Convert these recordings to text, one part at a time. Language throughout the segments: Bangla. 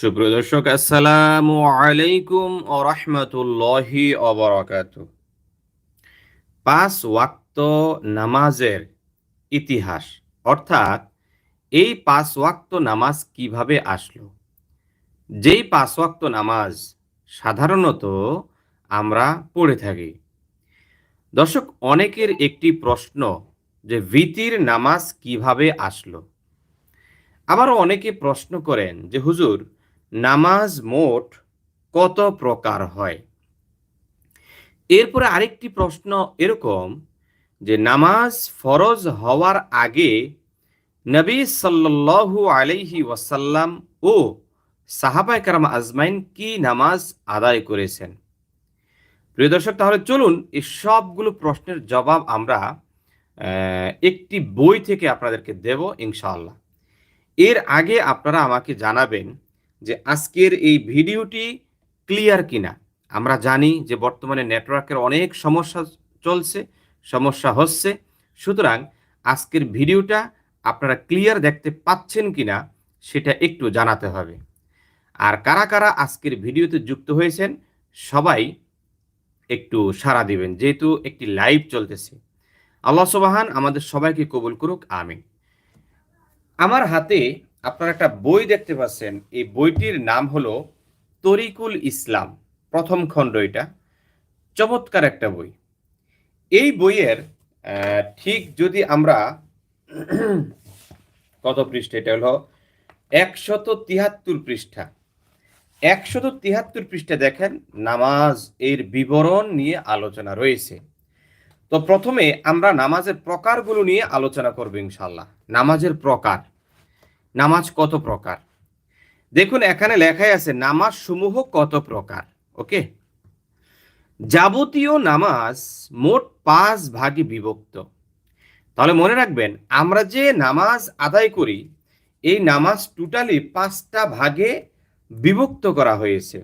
সুপ্রিয় দর্শক, আসসালামু আলাইকুম ও রহমতুল্লাহি অবরাকাত পাঁচ ওয়াক্ত নামাজের ইতিহাস, অর্থাৎ এই পাঁচ ওয়াক্ত নামাজ কীভাবে আসলো? যেই পাঁচ ওয়াক্ত নামাজ সাধারণত আমরা পড়ে থাকি। দর্শক, অনেকের একটি প্রশ্ন যে ভিতির নামাজ কীভাবে আসলো? আবারও অনেকে প্রশ্ন করেন যে, হুজুর নামাজ মোট কত প্রকার হয়? এরপরে আরেকটি প্রশ্ন এরকম যে নামাজ ফরজ হওয়ার আগে নবী সাল্লাল্লাহু আলাইহি ওয়াসাল্লাম ও সাহাবাই কারাম আজমাইন কি নামাজ আদায় করেছেন? প্রিয় দর্শক, তাহলে চলুন এই সবগুলো প্রশ্নের জবাব আমরা একটি বই থেকে আপনাদেরকে দেব ইনশাআল্লাহ। এর আগে আপনারা আমাকে জানাবেন যে আজকের এই ভিডিওটি ক্লিয়ার কিনা। আমরা জানি যে বর্তমানে নেটওয়ার্কের অনেক সমস্যা চলছে, সমস্যা হচ্ছে। সুতরাং আজকের ভিডিওটা আপনারা ক্লিয়ার দেখতে পাচ্ছেন কিনা সেটা একটু জানাতে হবে। আর কারা কারা আজকের ভিডিওতে যুক্ত হয়েছেন, সবাই একটু সাড়া দিবেন, যেহেতু একটি লাইভ চলতেছে। আল্লাহ সবাহান আমাদের সবাইকে কবুল করুক, আমিন। আমার হাতে আপনারা একটা বই দেখতে পাচ্ছেন। এই বইটির নাম হলো তরিকুল ইসলাম, প্রথম খণ্ড এটা। চমৎকার একটা বই। এই বইয়ের ঠিক যদি আমরা কত পৃষ্ঠা? এটা হলো একশত তিহাত্তর পৃষ্ঠা। একশত তিহাত্তর পৃষ্ঠা দেখেন, নামাজ এর বিবরণ নিয়ে আলোচনা রয়েছে। তো প্রথমে আমরা নামাজের প্রকারগুলো নিয়ে আলোচনা করব ইনশাল্লাহ নামাজের প্রকার। নামাজ কত প্রকার? দেখুন, এখানে লেখাই আছে, নামাজ সমূহ কত প্রকার? ওকে? যাবতীয় নামাজ মোট পাঁচ ভাগে বিভক্ত। তাহলে মনে রাখবেন, আমরা যে নামাজ আদায় করি, এই নামাজ টোটালি পাঁচটা ভাগে বিভক্ত করা হয়েছে।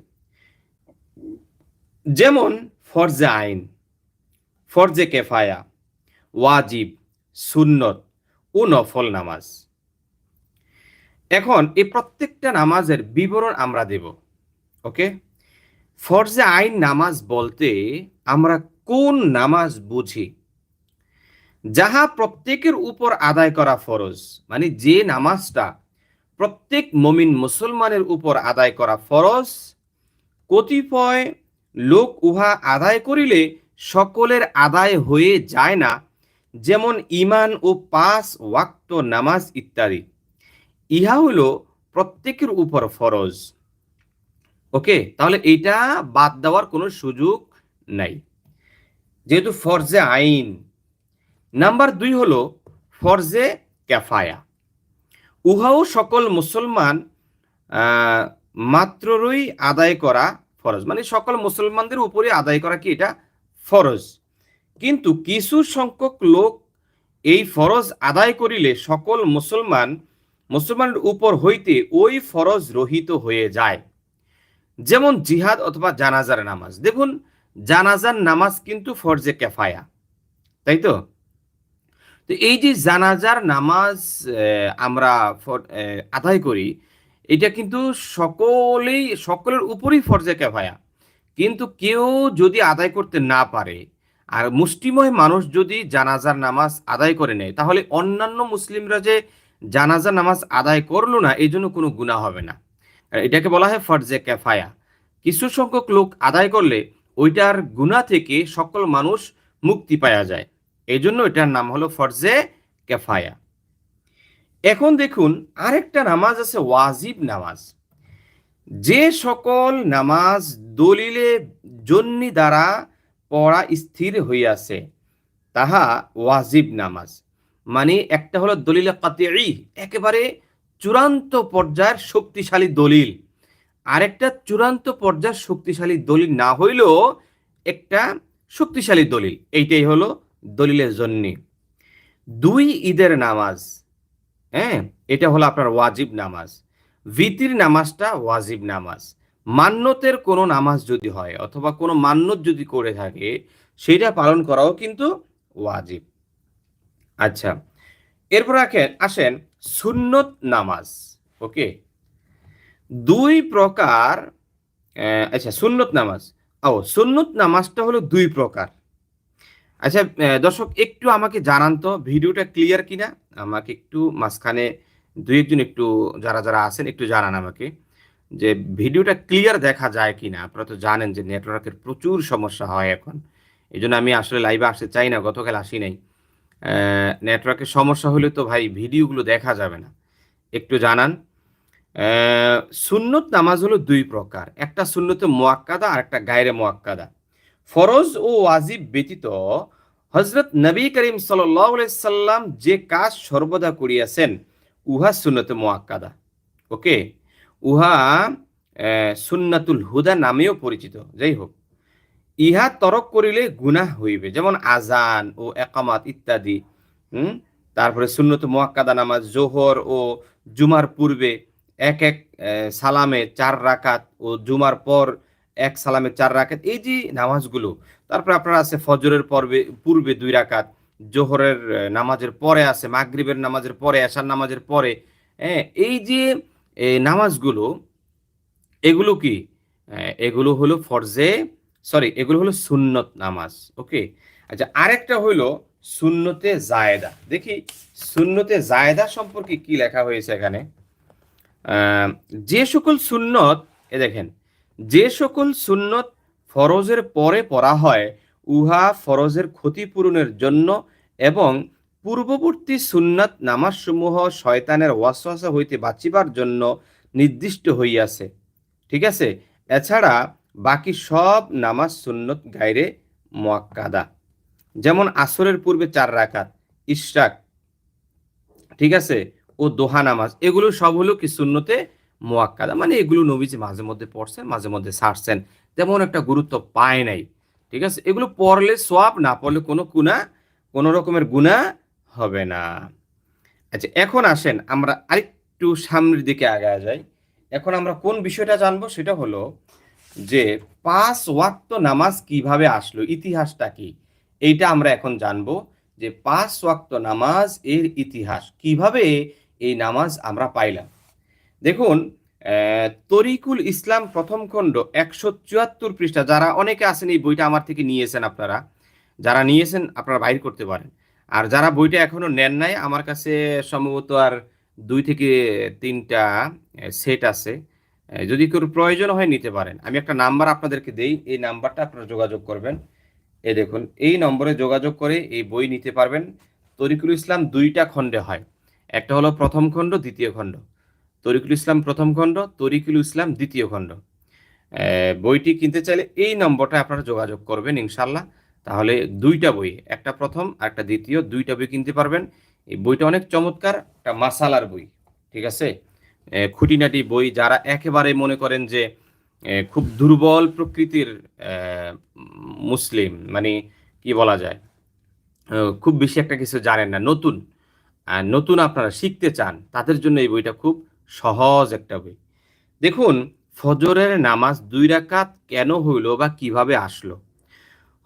যেমন ফরজে আইন ফরজে কেফায়া, ওয়াজিব, সুন্নত ও নফল নামাজ। এখন এই প্রত্যেকটা নামাজের বিবরণ আমরা দেব, ওকে? ফরজে আইন নামাজ বলতে আমরা কোন নামাজ বুঝি? যাহা প্রত্যেকের উপর আদায় করা ফরজ মানে যে নামাজটা প্রত্যেক মমিন মুসলমানের উপর আদায় করা ফরজ, কতিপয় লোক উহা আদায় করিলে সকলের আদায় হয়ে যায় না, যেমন ইমান ও পাঁচ ওয়াক্ত নামাজ ইত্যাদি। ইহা হলো প্রত্যেকের উপর ফরজ। ওকে? তাহলে এইটা বাদ দেওয়ার কোনো সুযোগ নাই। যেহেতু ফরজে আইন। নাম্বার দুই হলো ফরজে ক্যাফায়া উহাও সকল মুসলমান মাত্রই আদায় করা ফরজ। মানে সকল মুসলমানদের উপরে আদায় করা কি এটা? ফরজ। কিন্তু কিছু সংখ্যক লোক এই ফরজ আদায় করিলে সকল মুসলমান মুসলমানের উপর হইতে ওই ফরজ রহিত হয়ে যায়। যেমন জিহাদ অথবা জানাজার নামাজ। দেখুন, জানাজার নামাজ কিন্তু ফরজে কেফায়া। তাই তো? তো এই যে জানাজার নামাজ আমরা আদায় করি, এটা কিন্তু সকলেই, সকলের উপরই ফরজে কেফায়া। কিন্তু কেউ যদি আদায় করতে না পারে, আর মুষ্টিময় মানুষ যদি জানাজার নামাজ আদায় করে নেয়, তাহলে অন্যান্য মুসলিমরা যে জানাজা নামাজ আদায় করল না, এই জন্য কোনো গুণা হবে না। এটাকে বলা হয় ফরজে ক্যাফায়া কিছু সংখ্যক লোক আদায় করলে ওইটার গুণা থেকে সকল মানুষ মুক্তি পাওয়া যায়। এই জন্য এটার নাম হলো ফরজে ক্যাফায়া এখন দেখুন, আরেকটা নামাজ আছে ওয়াজিব নামাজ। যে সকল নামাজ দলিলে জন্নি দ্বারা পড়া স্থির হইয়াছে, তাহা ওয়াজিব নামাজ। মানে একটা হলো দলিল কাতি একেবারে চূড়ান্ত পর্যায়ের শক্তিশালী দলিল। আরেকটা চূড়ান্ত পর্যায়ের শক্তিশালী দলিল না হইলেও একটা শক্তিশালী দলিল, এইটাই হলো দলিলের জন্যে। দুই ঈদের নামাজ হ্যাঁ এটা হলো আপনার ওয়াজিব নামাজ। ভিতির নামাজটা ওয়াজিব নামাজ। মান্যতের কোনো নামাজ যদি হয়, অথবা কোনো মান্যত যদি করে থাকে, সেটা পালন করাও কিন্তু ওয়াজিব। আচ্ছা এরপর আসেন সুন্নত নামাজ, ওকে? দুই প্রকার আচ্ছা সুন্নত নামাজ। ও, সুন্নত নামাজটা হলো দুই প্রকার। আচ্ছা দর্শক, একটু আমাকে জানান তো, ভিডিওটা ক্লিয়ার কিনা? আমাকে একটু মাঝখানে দুই একজন একটু, যারা যারা আছেন, একটু জানান আমাকে যে ভিডিওটা ক্লিয়ার দেখা যায় কিনা। আপনারা তো জানেন যে নেটওয়ার্কের প্রচুর সমস্যা হয় এখন। এই জন্য আমি আসলে লাইভে আসতে চাই না, গতকাল আসি নাই। নেটওয়ার্কের সমস্যা হলে তো ভাই ভিডিওগুলো দেখা যাবে না। একটু জানান। সুন্নত নামাজ হলো দুই প্রকার, একটা সুন্নতে মোয়াক্কাদা আর একটা গায়রে মোয়াক্কাদা। ফরজ ও ওয়াজিব ব্যতীত হজরত নবী করিম সাল্লাম যে কাজ সর্বদা করিয়াছেন, উহা সুন্নতে মোয়াক্কাদা। ওকে? উহা সুন্নাতুল হুদা নামেও পরিচিত। যাই হোক। ইহা তরক করিলে গুনাহ হইবে। যেমন আজান ও একামাত ইত্যাদি, হুম? তারপরে সুন্নত মোয়াক্কাদা নামাজ, জোহর ও জুমার পূর্বে এক এক সালামে চার রাকাত ও জুমার পর এক সালামে চার রাকাত, এই যে নামাজগুলো। তারপরে আপনার আছে ফজরের পর্বে, পূর্বে দুই রাকাত, জোহরের নামাজের পরে আছে, মাগরিবের নামাজের পরে, আশার নামাজের পরে হ্যাঁ এই যে নামাজগুলো, এগুলো কি? এগুলো হলো ফরজে সরি এগুলো হলো সুন্নত নামাজ ওকে আচ্ছা আরেকটা হলো সুন্নতে জায়দা। দেখি, সুন্নতে জায়দা সম্পর্কে কি লেখা হয়েছে এখানে? যে সকল সুন্নত, এ দেখেন, যে সকল সুন্নত ফরজের পরে পড়া হয়, উহা ফরজের ক্ষতিপূরণের জন্য এবং পূর্ববর্তী সুন্নাত নামাজসমূহ শয়তানের ওয়াসওয়াসা হইতে বাঁচিবার জন্য নির্দিষ্ট হইয়াছে। ঠিক আছে? এছাড়া বাকি সব নামাজ সুন্নত গাইরে মোয়াক্কাদা। যেমন আসরের পূর্বে চার রাকাত, ইশরাক, ঠিক আছে, ও দোহা নামাজ, এগুলো সব হলো কি সুন্নতে মোয়াক্কাদা। মানে এগুলো নবীজি মাঝে মধ্যে পড়ছেন, মাঝে মধ্যে ছাড়ছেন। তেমন একটা গুরুত্ব পায় নাই, ঠিক আছে? এগুলো পড়লে সোয়াব না পড়লে কোনো গুণা কোনো রকমের গুণা হবে না। আচ্ছা এখন আসেন, আমরা আরেকটু সামনের দিকে আগায় যাই। এখন আমরা কোন বিষয়টা জানব সেটা হলো যে পাঁচ ওয়াক্ত নামাজ কীভাবে আসলো, ইতিহাসটা কি? এইটা আমরা এখন জানব যে পাঁচ ওয়াক্ত নামাজ এর ইতিহাস, কীভাবে এই নামাজ আমরা পাইলাম? দেখুন তরিকুল ইসলাম প্রথম খণ্ড একশো চুয়াত্তর পৃষ্ঠা, যারা অনেকে আছেন এই বইটা আমার থেকে নিয়েছেন আপনারা, যারা নিয়েছেন আপনারা বাইর করতে পারেন। আর যারা বইটা এখনও নেন নাই, আমার কাছে সম্ভবত আর দুই থেকে তিনটা সেট আছে। যদি কেউ প্রয়োজন হয় নিতে পারেন। আমি একটা নাম্বার আপনাদেরকে দেই, এই নাম্বারটা আপনারা যোগাযোগ করবেন। এ দেখুন, এই নম্বরে যোগাযোগ করে এই বই নিতে পারবেন। তরিকুল ইসলাম দুইটা খণ্ডে হয়। একটা হলো প্রথম খণ্ড, দ্বিতীয় খণ্ড। তরিকুল ইসলাম প্রথম খণ্ড, তরিকুল ইসলাম দ্বিতীয় খণ্ড। বইটি কিনতে চাইলে এই নম্বরটা আপনারা যোগাযোগ করবেন ইনশাল্লাহ। তাহলে দুইটা বই, একটা প্রথম আর একটা দ্বিতীয়, দুইটা বই কিনতে পারবেন। এই বইটা অনেক চমৎকার, একটা মাসালার বই, ঠিক আছে? খুঁটিনাটি বই যারা একেবারে মনে করেন যে খুব দুর্বল প্রকৃতির মুসলিম মানে কি বলা যায় খুব বেশি একটা কিছু জানেন না, নতুন নতুন আপনারা শিখতে চান, তাদের জন্য এই বইটা খুব সহজ একটা বই। দেখুন, ফজরের নামাজ দুই রাকাত কেন হইল বা কীভাবে আসলো?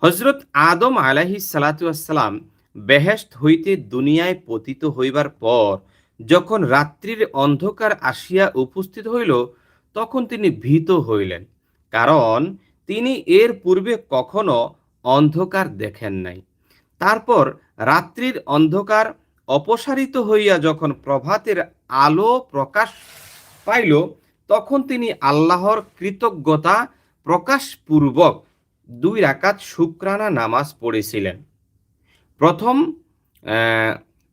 হজরত আদম আলাহি সালাতাম বেহেস্ত হইতে দুনিয়ায় পতিত হইবার পর যখন রাত্রির অন্ধকার আসিয়া উপস্থিত হইল, তখন তিনি ভীত হইলেন, কারণ তিনি এর পূর্বে কখনো অন্ধকার দেখেন নাই। তারপর রাত্রির অন্ধকার অপসারিত হইয়া যখন প্রভাতের আলো প্রকাশ পাইল, তখন তিনি আল্লাহর কৃতজ্ঞতা প্রকাশপূর্বক দুই রাকাত শুক্রানা নামাজ পড়েছিলেন। প্রথম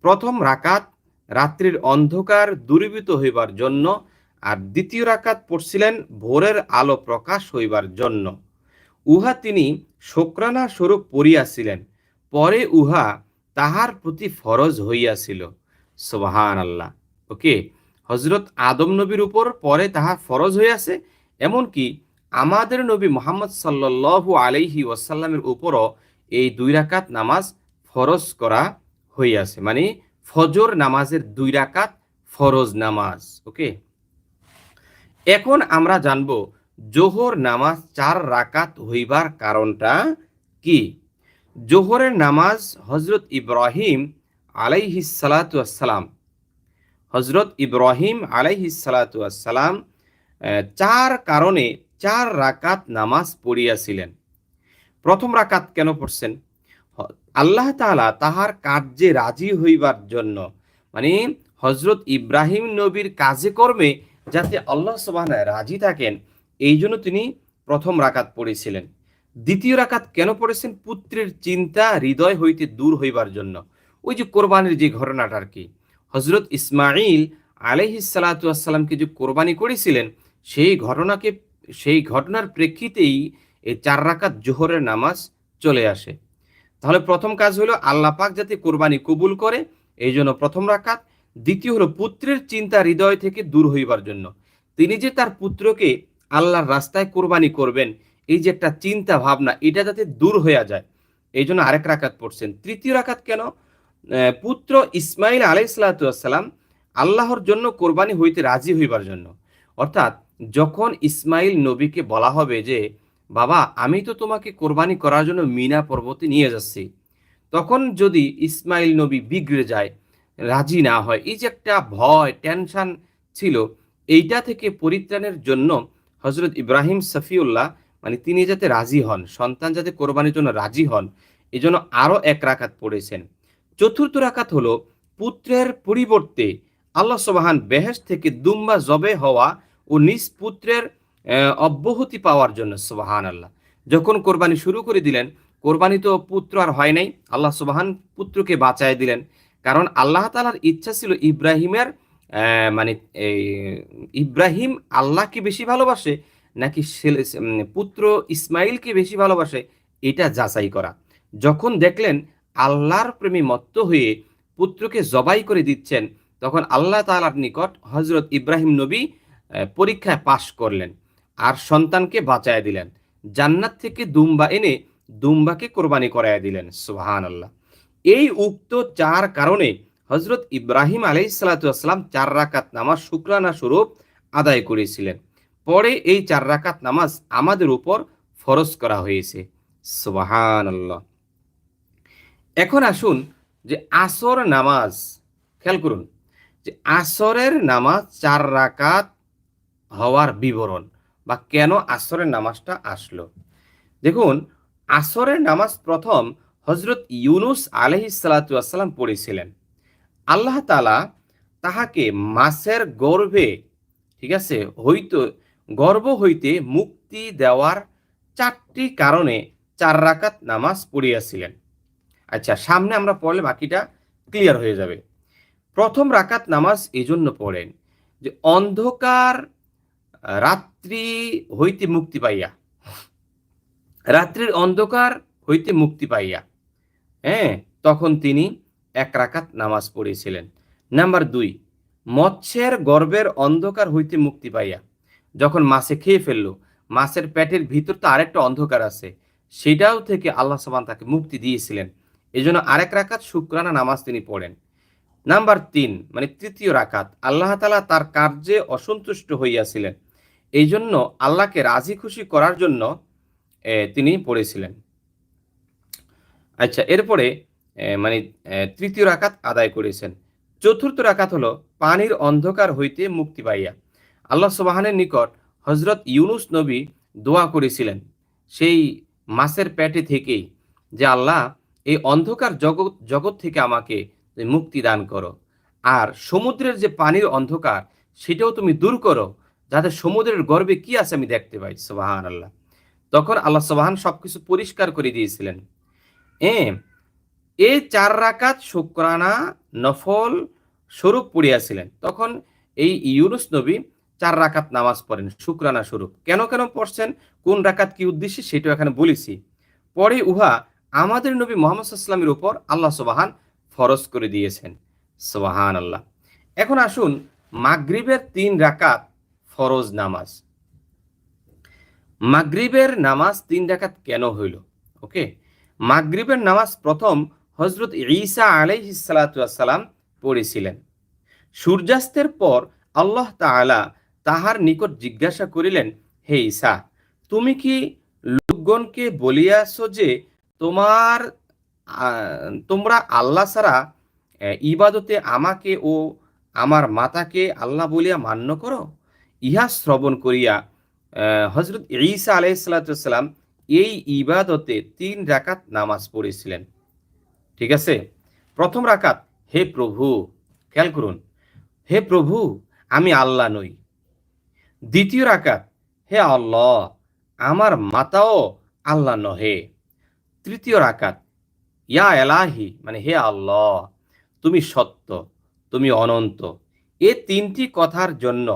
প্রথম রাকাত রাত্রির অন্ধকার দূরীভূত হইবার জন্য আর দ্বিতীয় রাকাত পড়ছিলেন ভোরের আলো প্রকাশ হইবার জন্য। উহা তিনি শোকরানা স্বরূপ পড়িয়াছিলেন, পরে উহা তাহার প্রতি ফরজ হইয়াছিল। সোবাহান আল্লাহ ওকে হজরত আদম নবীর উপর পরে তাহা ফরজ হইয়াছে, এমনকি আমাদের নবী মোহাম্মদ সাল্লু আলাইহি ওয়াসাল্লামের উপরও এই দুই রাকাত নামাজ ফরজ করা হইয়াছে। মানে ফজর নামাজের দুই রাকাত ফরজ নামাজ, ওকে? এখন আমরা জানব জোহর নামাজ চার রাকাত হইবার কারণটা কি? জোহরের নামাজ হজরত ইব্রাহিম আলাইহিসালাতাম হজরত ইব্রাহিম আলাইহিসালাতাম চার কারণে চার রাকাত নামাজ পড়িয়াছিলেন। প্রথম রাকাত কেন পড়ছেন? আল্লাহ তাআলা তাহার কার্যে রাজি হইবার জন্য মানে হজরত ইব্রাহিম নবীর কাজে কর্মে যাতে আল্লাহ সবাহ রাজি থাকেন, এই জন্য তিনি প্রথম রাকাত পড়েছিলেন। দ্বিতীয় রাকাত কেন পড়েছেন? পুত্রের চিন্তা, হৃদয় হইতে দূর হইবার জন্য। ওই যে কোরবানির যে ঘটনাটা আর কি হজরত ইসমাইল আলহিসাল্লাতামকে যে কোরবানি করেছিলেন, সেই ঘটনাকে, সেই ঘটনার প্রেক্ষিতেই এই চার রাকাত জোহরের নামাজ চলে আসে। তাহলে প্রথম কাজ হলো আল্লাহ পাক যাতে কোরবানি কবুল করে, এই জন্য প্রথম রাকাত। দ্বিতীয় হলো পুত্রের চিন্তা হৃদয় থেকে দূর হইবার জন্য। তিনি যে তার পুত্রকে আল্লাহর রাস্তায় কোরবানি করবেন, এই যে একটা চিন্তা ভাবনা, এটা যাতে দূর হইয়া যায়। এই জন্য আরেক রাকাত পড়ছেন। তৃতীয় রাকাত কেন? পুত্র ইসমাইল আলাইসালাম আল্লাহর জন্য কোরবানি হইতে রাজি হইবার জন্য। অর্থাৎ যখন ইসমাইল নবীকে বলা হবে যে বাবা, আমি তো তোমাকে কোরবানি করার জন্য মিনা পর্বতে নিয়ে যাচ্ছি। তখন যদি ইসমাইল নবী বিগড়ে যায়, রাজি না হয়, এই যে একটা ভয় টেনশন ছিল, এইটা থেকে পরিত্রাণের জন্য হজরত ইব্রাহিম সফিউল্লাহ মানে তিনি যাতে রাজি হন, সন্তান যাতে কোরবানির জন্য রাজি হন এই জন্য আরও এক রাকাত পড়েছেন। চতুর্থ রাকাত হলো, পুত্রের পরিবর্তে আল্লাহ সবাহান বেহেস থেকে দুম্বা জবে হওয়া ও নিজ পুত্রের অব্যাহতি পাওয়ার জন্য সুবাহান আল্লাহ যখন কোরবানি শুরু করে দিলেন, কোরবানি তো পুত্র আর হয় নাই, আল্লাহ সুবাহান পুত্রকে বাঁচায় দিলেন। কারণ আল্লাহ তালার ইচ্ছা ছিল ইব্রাহিমের মানে ইব্রাহিম আল্লাহকে বেশি ভালোবাসে, নাকি পুত্র ইসমাইলকে বেশি ভালোবাসে, এটা যাচাই করা। যখন দেখলেন আল্লাহর প্রেমী মত্ত হয়ে পুত্রকে জবাই করে দিচ্ছেন, তখন আল্লাহ তালার নিকট হজরত ইব্রাহিম নবী পরীক্ষায় পাশ করলেন। আর সন্তানকে বাঁচায় দিলেন। জান্নাত থেকে দুম্বা এনে দুম্বাকে কোরবানি করায় দিলেন সুহান আল্লাহ এই উক্ত চার কারণে হজরত ইব্রাহিম আলাই সালাতাম চার রাকাত নামাজ শুক্রানা স্বরূপ আদায় করেছিলেন। পরে এই চার রাকাত নামাজ আমাদের উপর ফরজ করা হয়েছে সুবাহান আল্লাহ এখন আসুন যে আসর নামাজ, খেয়াল করুন, যে আসরের নামাজ চার রাকাত হওয়ার বিবরণ। বা কেন আসরের নামাজটা আসলো? দেখুন, আসরের নামাজ প্রথম হজরত ইউনুস আলহি সালাতাম পড়েছিলেন। আল্লাহ তালা তাহাকে মাসের গর্ভে, ঠিক আছে, হইতো গর্ব হইতে মুক্তি দেওয়ার চারটি কারণে চার রাকাত নামাজ পড়িয়াছিলেন। আচ্ছা সামনে আমরা পড়লে বাকিটা ক্লিয়ার হয়ে যাবে। প্রথম রাকাত নামাজ এজন্য পড়েন যে অন্ধকার রাত্রি হইতে মুক্তি পাইয়া। রাত্রির অন্ধকার হইতে মুক্তি পাইয়া। হ্যাঁ তখন তিনি এক রাকাত নামাজ পড়েছিলেন নাম্বার দুই, মৎস্যের গর্বের অন্ধকার হইতে মুক্তি পাইয়া। যখন মাছে খেয়ে ফেলল, মাছের পেটের ভিতর তো আরেকটা অন্ধকার আছে, সেটাও থেকে আল্লাহ সাবান তাকে মুক্তি দিয়েছিলেন। এই জন্য আরেক রাকাত শুক্রানা নামাজ তিনি পড়েন। নাম্বার তিন মানে তৃতীয় রাকাত, আল্লাহ তালা তার কার্যে অসন্তুষ্ট হইয়াছিলেন। এই জন্য আল্লাহকে রাজি খুশি করার জন্য তিনি পড়েছিলেন। আচ্ছা এরপরে মানে তৃতীয় রাকাত আদায় করেছেন। চতুর্থ রাকাত হলো, পানির অন্ধকার হইতে মুক্তি পাইয়া। আল্লাহ সুবাহানের নিকট হজরত ইউনুস নবী দোয়া করেছিলেন, সেই মাসের পেটে থেকেই যে, আল্লাহ, এই অন্ধকার জগৎ জগৎ থেকে আমাকে মুক্তি দান করো। আর সমুদ্রের যে পানির অন্ধকার, সেটাও তুমি দূর করো। যাতে সমুদ্রের গর্বে কি আছে আমি দেখতে পাই সোবাহান আল্লাহ তখন আল্লাহ সোবাহান সবকিছু পরিষ্কার করে দিয়েছিলেন। এ এই চার রাকাত শুক্রানা, নফল স্বরূপ পড়িয়াছিলেন। তখন এই ইউনুস নবী চার রাকাত নামাজ পড়েন, শুক্রানা স্বরূপ। কেন কেন পড়ছেন? কোন রাকাত কি উদ্দেশ্যে সেটাও এখানে বলেছি। পরে উহা আমাদের নবী মোহাম্মদ সাল্লামের উপর আল্লাহ সোবাহান ফরজ করে দিয়েছেন সোবাহান আল্লাহ এখন আসুন মাগরিবের তিন রাকাত ফরজ নামাজ। মাগরিবের নামাজ তিন রাকাত কেন হইল? ওকে? মাগরিবের নামাজ প্রথম হজরত ঈসা আলাইহিসালাম পড়েছিলেন। সূর্যাস্তের পর আল্লাহ তাআলা তাহার নিকট জিজ্ঞাসা করিলেন, হে ঈসা, তুমি কি লোকগণকে বলিয়াছ যে তোমার তোমরা আল্লাহ ছাড়া ইবাদতে আমাকে ও আমার মাতাকে আল্লাহ বলিয়া মান্য করো? ইহা শ্রবণ করিয়া হজরত ঈসা আলাইসাল্লাম এই ইবাদতে তিন রাকাত নামাজ পড়েছিলেন। ঠিক আছে? প্রথম রাকাত, হে প্রভু, খেয়াল করুন, হে প্রভু, আমি আল্লাহ নই। দ্বিতীয় রাকাত, হে আল্লাহ, আমার মাতাও আল্লাহ নহে। তৃতীয় রাকাত, ইয়া এলাহি মানে হে আল্লাহ, তুমি সত্য, তুমি অনন্ত। এ তিনটি কথার জন্য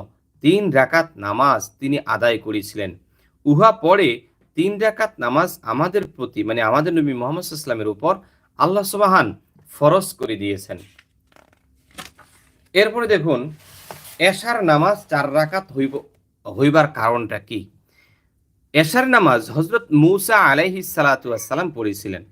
তিন রাকাত নামাজ তিনি আদায় করেছিলেন। উহা পরে তিন রাকাত নামাজ আমাদের প্রতি মানে আমাদের নবী মোহাম্মদ ইসলামের উপর আল্লাহ সুবাহান ফরজ করে দিয়েছেন। এরপরে দেখুন, এশার নামাজ চার রাকাত হইব, হইবার কারণটা কি? এশার নামাজ হজরত মুসা আলাইহি সালাতাম পড়েছিলেন।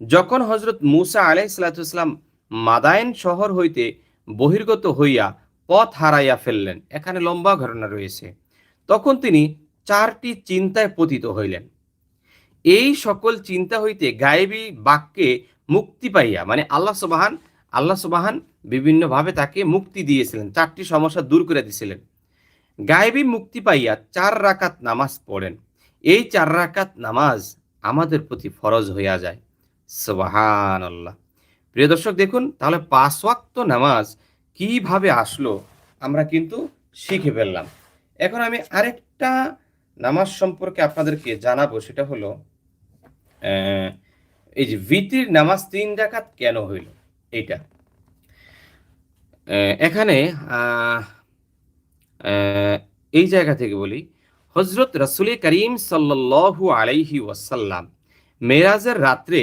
যখন হজরত মুসা আলাইহি সালাতাম মাদায়ন শহর হইতে বহির্গত হইয়া পথ হারাইয়া ফেললেন। এখানে লম্বা ঘটনা রয়েছে। তখন তিনি চারটি চিন্তায় পতিত হইলেন। এই সকল চিন্তা হইতে গায়েবী বাক্যে মুক্তি পাইয়া মানে আল্লাহ সুবাহান আল্লাহ সুবাহান বিভিন্নভাবে তাকে মুক্তি দিয়েছিলেন, চারটি সমস্যা দূর করে দিয়েছিলেন। গায়েবী মুক্তি পাইয়া চার রাকাত নামাজ পড়েন। এই চার রাকাত নামাজ আমাদের প্রতি ফরজ হইয়া যায়। সুবাহান আল্লাহ প্রিয় দর্শক, দেখুন, তাহলে পাঁচ ওয়াক্ত নামাজ কীভাবে আসলো, আমরা কিন্তু শিখে ফেললাম। এখন আমি আরেকটা নামাজ সম্পর্কে আপনাদেরকে জানাব, সেটা হলো এই যে ভিতির নামাজ তিন ডাকাত কেন হইল? এইটা। এখানে এই জায়গা থেকে বলি হজরত রসুল করিম সাল্লু আলাইহি ওয়াসাল্লাম মেরাজের রাত্রে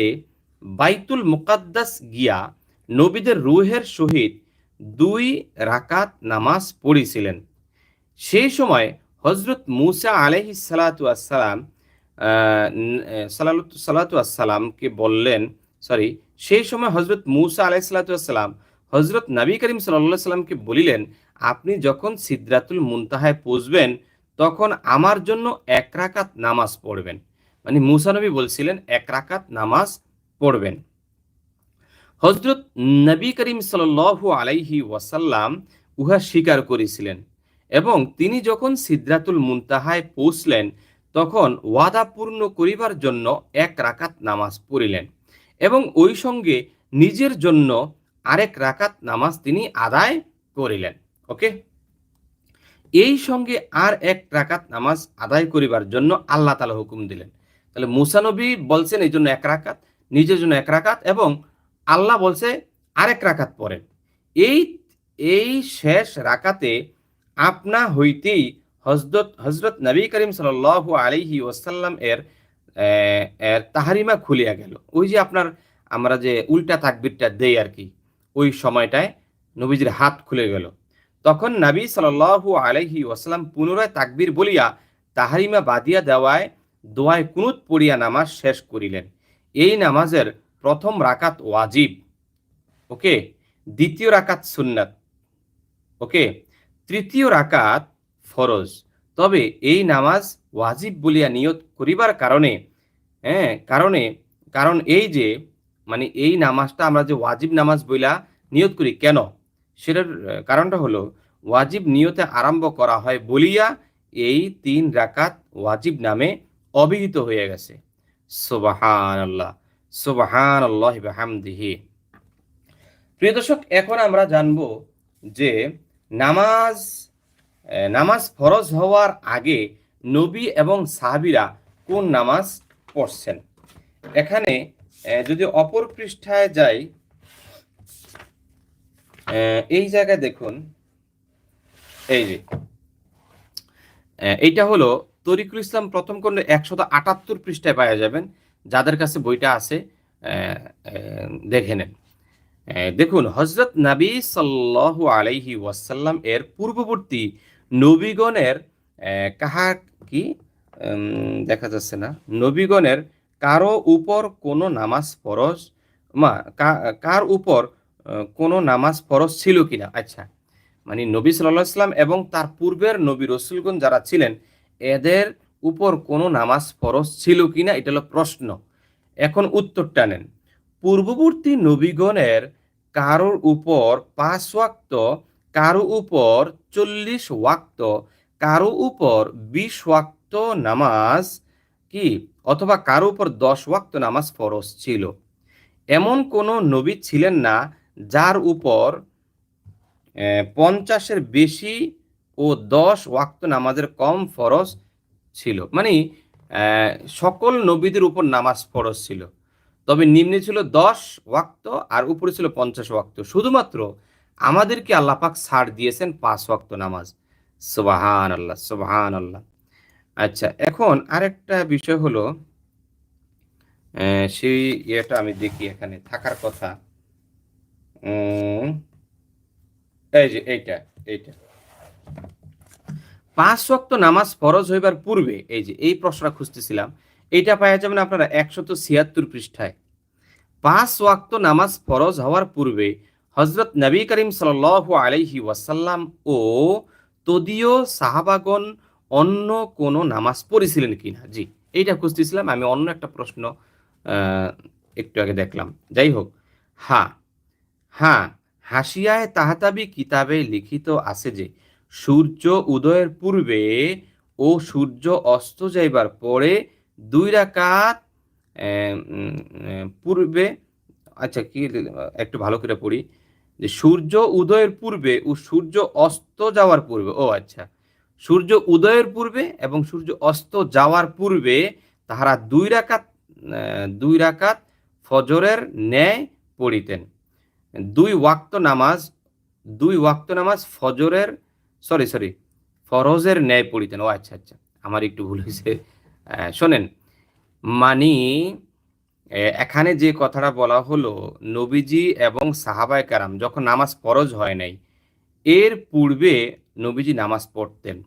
বাইতুল মুকাদ্দাস গিয়া নবীদের রুহের সহিত দুই রাকাত নামাজ পড়েছিলেন। সেই সময় হজরত মুসা আলহি সালাতাম সালাতামকে বললেন সরি সেই সময় হজরত মুসা আলাহ সালাতাম হজরত নবী করিম সাল্লা সাল্লামকে বলিলেন, আপনি যখন সিদ্ধাতুল মুনতাহায় পৌঁছবেন, তখন আমার জন্য এক রাকাত নামাজ পড়বেন। মানে মুসা নবী বলছিলেন, এক রাকাত নামাজ পড়বেন। হজরত নবী করিম সাল আলাইহি ওয়াসাল্লাম উহা স্বীকার করেছিলেন এবং তিনি যখন সিদ্ধাতুল মুনতাহায় পৌঁছলেন, তখন ওয়াদা পূর্ণ করিবার জন্য এক রাকাত নামাজ পড়িলেন এবং ওই সঙ্গে নিজের জন্য আরেক রাকাত নামাজ তিনি আদায় করিলেন। ওকে এই সঙ্গে আর এক রাকাত নামাজ আদায় করিবার জন্য আল্লাহ তালা হুকুম দিলেন। তাহলে মুসানবী বলছেন, এই জন্য এক রাকাত, নিজের জন্য এক রাকাত এবং আল্লাহ বলছে, আরেক রাকাত পড়েন। এই এই শেষ রাকাতে আপনা হইতেই হজরত হজরত নবী করিম সাল আলিহি ওসাল্লাম এর এর তাহারিমা খুলিয়া গেল। ওই যে আপনার, আমরা যে উল্টা তাকবিরটা দেই আর কি, ওই সময়টায় নবীজির হাত খুলে গেল। তখন নবী সাল আলহি ওসাল্লাম পুনরায় তাকবির বলিয়া তাহারিমা বাদিয়া দেওয়ায় দোয়ায় কুনুত পড়িয়া নামাজ শেষ করিলেন। এই নামাজের প্রথম রাকাত ওয়াজিব, ওকে? দ্বিতীয় রাকাত সুন্নাত, ওকে? তৃতীয় রাকাত ফরজ। তবে এই নামাজ ওয়াজিব বলিয়া নিয়ত করিবার কারণে হ্যাঁ কারণে, কারণ এই যে মানে এই নামাজটা আমরা যে ওয়াজিব নামাজ বইলা নিয়ত করি, কেন? সেটার কারণটা হলো ওয়াজিব নিয়তে আরম্ভ করা হয় বলিয়া এই তিন রাকাত ওয়াজিব নামে অভিহিত হয়ে গেছে। সোবাহান আল্লাহ সোবাহান আল্লাহ হামদিহি প্রিয় দর্শক, এখন আমরা জানব যে নামাজ নামাজ ফরজ হওয়ার আগে নবী এবং সাহাবিরা কোন নামাজ পড়ছেন? এখানে যদি অপর পৃষ্ঠায় যাই এই জায়গায় দেখুন, এই যে এইটা হলো তরিকুল ইসলাম প্রথম খণ্ড একশত আটাত্তর পৃষ্ঠায় পাওয়া যাবেন। যাদের কাছে বইটা আছে দেখে নেন। দেখুন হজরত নাবী সাল্লাহ আলাইহি ওয়াসাল্লাম এর পূর্ববর্তী নবীগণের কাহা কি? দেখা যাচ্ছে না। নবীগণের কারও উপর কোনো নামাজ ফরজ, মা কার উপর কোনো নামাজ ফরজ ছিল কিনা? আচ্ছা মানে নবী সাল্লাহ ইসলাম এবং তার পূর্বের নবী রসুলগণ যারা ছিলেন, এদের উপর কোনো নামাজ ফরজ ছিল কিনা, এটা হলো প্রশ্ন। এখন উত্তরটা নেন। পূর্ববর্তী নবীগণের কারোর উপর পাঁচ ওয়াক্ত, কারও উপর চল্লিশ ওয়াক্ত, কারও উপর বিশ ওয়াক্ত নামাজ কি, অথবা কারও উপর দশ ওয়াক্ত নামাজ ফরজ ছিল। এমন কোনো নবী ছিলেন না যার উপর পঞ্চাশের বেশি ও দশ ওয়াক্ত নামাজের কম ফরজ ছিল। মানে সকল নবীদের উপর নামাজ ফরজ ছিল। তবে নিম্নে ছিল দশ ওয়াক্ত আর উপরে ছিল পঞ্চাশ ওয়াক্ত। শুধুমাত্র আমাদেরকে আল্লাহ পাক ছাড় দিয়েছেন পাঁচ ওয়াক্ত নামাজ। সোবাহান আল্লাহ সোবাহান আল্লাহ আচ্ছা এখন আরেকটা বিষয় হলো সেই ইয়েটা আমি দেখি এখানে, থাকার কথা। এই যে এইটা এইটা। পাঁচ ওয়াক্ত নামাজ ফরজ হইবার পূর্বে, এই যে এই প্রশ্নটা খুঁজতেছিলাম, এইটা পাওয়া যাবেন আপনারা একশত ছিয়াত্তর পৃষ্ঠায়। পাঁচ ওয়াক্ত নামাজ ফরজ হওয়ার পূর্বে হজরত নবী করিম সাল আলাইহি ওয়াসাল্লাম ও তদীয় সাহাবাগণ অন্য কোনো নামাজ পড়েছিলেন কিনা? জি, এইটা খুঁজতেছিলাম, আমি অন্য একটা প্রশ্ন একটু আগে দেখলাম। যাই হোক হ্যাঁ হ্যাঁ হাসিয়ায় তাহাতাবি কিতাবে লিখিত আছে যে সূর্য উদয়ের পূর্বে ও সূর্য অস্ত যাইবার পরে দুই রাকাত পূর্বে আচ্ছা কি একটু ভালো করে পড়ি, যে সূর্য উদয়ের পূর্বে ও সূর্য অস্ত যাওয়ার পূর্বে, ও আচ্ছা সূর্য উদয়ের পূর্বে এবং সূর্য অস্ত যাওয়ার পূর্বে তাহারা দুই রাকাত দুই রাকাত ফজরের ন্যায় পড়িতেন। দুই ওয়াক্ত নামাজ, দুই ওয়াক্ত নামাজ ফজরের সরি সরি ফরজের ন্যায় পড়িতেন ও আচ্ছা আচ্ছা। আমার একটু ভুল হয়েছে। শোনেন। মানি এখানে যে কথাটা বলা হলো, নবীজি এবং সাহাবায় কারাম যখন নামাজ ফরজ হয় নাই, এর পূর্বে নবীজি নামাজ পড়তেন।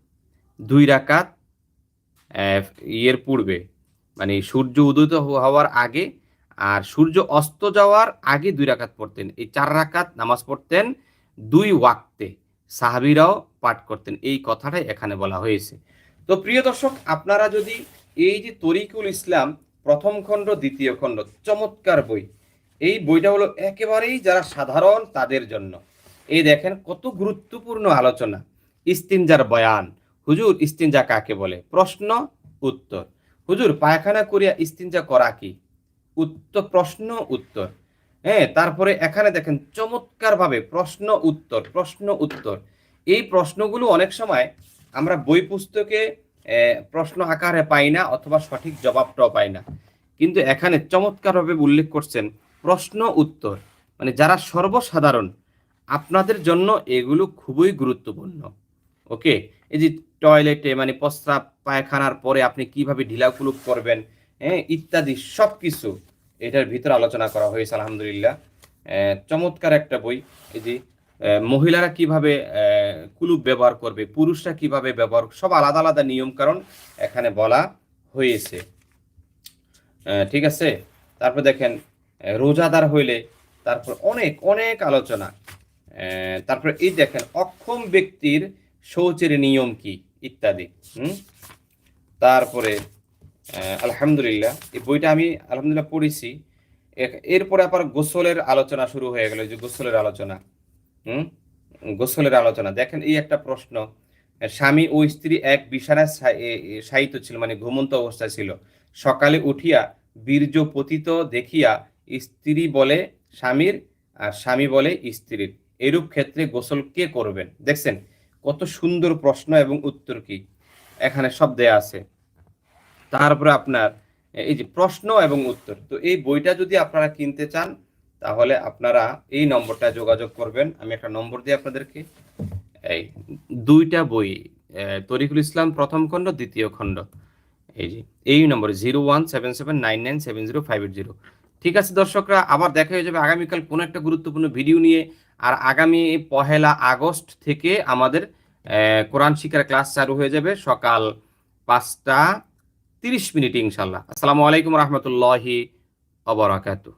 দুই রাকাত ইয়ের পূর্বে। মানে সূর্য উদিত হওয়ার আগে আর সূর্য অস্ত যাওয়ার আগে দুই রাকাত পড়তেন। এই চার রাকাত নামাজ পড়তেন দুই ওয়াক্তে। সাহাবিরাও পাঠ করতেন। এই কথাটাই এখানে বলা হয়েছে। তো প্রিয় দর্শক, আপনারা যদি এই যে তরিকুল ইসলাম প্রথম খণ্ড, দ্বিতীয় খণ্ড, চমৎকার বই, এই বইটা হলো একেবারেই যারা সাধারণ তাদের জন্য। এই দেখেন কত গুরুত্বপূর্ণ আলোচনা। ইস্তিনজার বয়ান। হুজুর, ইস্তিনজা কাকে বলে? প্রশ্ন, উত্তর। হুজুর, পায়খানা করিয়া ইস্তিনজা করা কি? উত্তর প্রশ্ন, উত্তর। হ্যাঁ তারপরে এখানে দেখেন চমৎকার ভাবে প্রশ্ন উত্তর প্রশ্ন উত্তর। এই প্রশ্নগুলো অনেক সময় আমরা বই পুস্তকে প্রশ্ন আকারে পাই না অথবা সঠিক জবাবটাও পাই না। কিন্তু এখানে চমৎকারভাবে উল্লেখ করছেন প্রশ্ন উত্তর। মানে যারা সর্বসাধারণ, আপনাদের জন্য এগুলো খুবই গুরুত্বপূর্ণ। ওকে? এই যে টয়লেটে মানে প্রস্রাব, পায়খানার পরে আপনি কীভাবে ঢিলা কুলুপ করবেন হ্যাঁ ইত্যাদি সব কিছু এটার ভিতরে আলোচনা করা হয়েছে, আলহামদুলিল্লাহ। চমৎকার একটা বই। এই যে মহিলারা কীভাবে কুলুপ ব্যবহার করবে, পুরুষরা কীভাবে ব্যবহার, সব আলাদা আলাদা নিয়ম কারণ এখানে বলা হয়েছে। ঠিক আছে? তারপর দেখেন রোজাদার হইলে তারপর অনেক অনেক আলোচনা। তারপর এই দেখেন, অক্ষম ব্যক্তির শৌচের নিয়ম কি, ইত্যাদি। হুম? তারপরে আলহামদুলিল্লাহ, এই বইটা আমি আলহামদুলিল্লাহ পড়েছি। এরপরে আবার গোসলের আলোচনা শুরু হয়ে গেল যে গোসলের আলোচনা। হুম? গোসলের আলোচনা। দেখেন, এই একটা প্রশ্ন। স্বামী ও স্ত্রী এক বিছানায় শায়িত ছিল মানে ঘুমন্ত অবস্থায় ছিল। সকালে উঠিয়া বীর্য পতিত দেখিয়া স্ত্রী বলে স্বামীর আর স্বামী বলে স্ত্রীর। এরূপ ক্ষেত্রে গোসল কে করবেন? দেখছেন, কত সুন্দর প্রশ্ন এবং উত্তর কি। এখানে সব দেয়া আছে। তারপরে আপনার, এই যে প্রশ্ন এবং উত্তর। তো এই বইটা যদি আপনারা কিনতে চান, তাহলে আপনারা এই নম্বরটা যোগাযোগ করবেন। আমি একটা নম্বর দিই আপনাদেরকে। এই দুইটা বই তরিকুল ইসলাম প্রথম খণ্ড, দ্বিতীয় খণ্ড। এই যে, এই number zero one seven seven nine nine seven zero five eight zero. ঠিক আছে দর্শকরা, আবার দেখা হয়ে যাবে আগামীকাল কোনো একটা গুরুত্বপূর্ণ ভিডিও নিয়ে। আর আগামী পহেলা আগস্ট থেকে আমাদের কোরআন শিক্ষার ক্লাস চালু হয়ে যাবে সকাল পাঁচটা তিরিশ মিনিট ইনশাল্লাহ। আসসালামু আলাইকুম রহমতুল্লাহি অবরাকাতু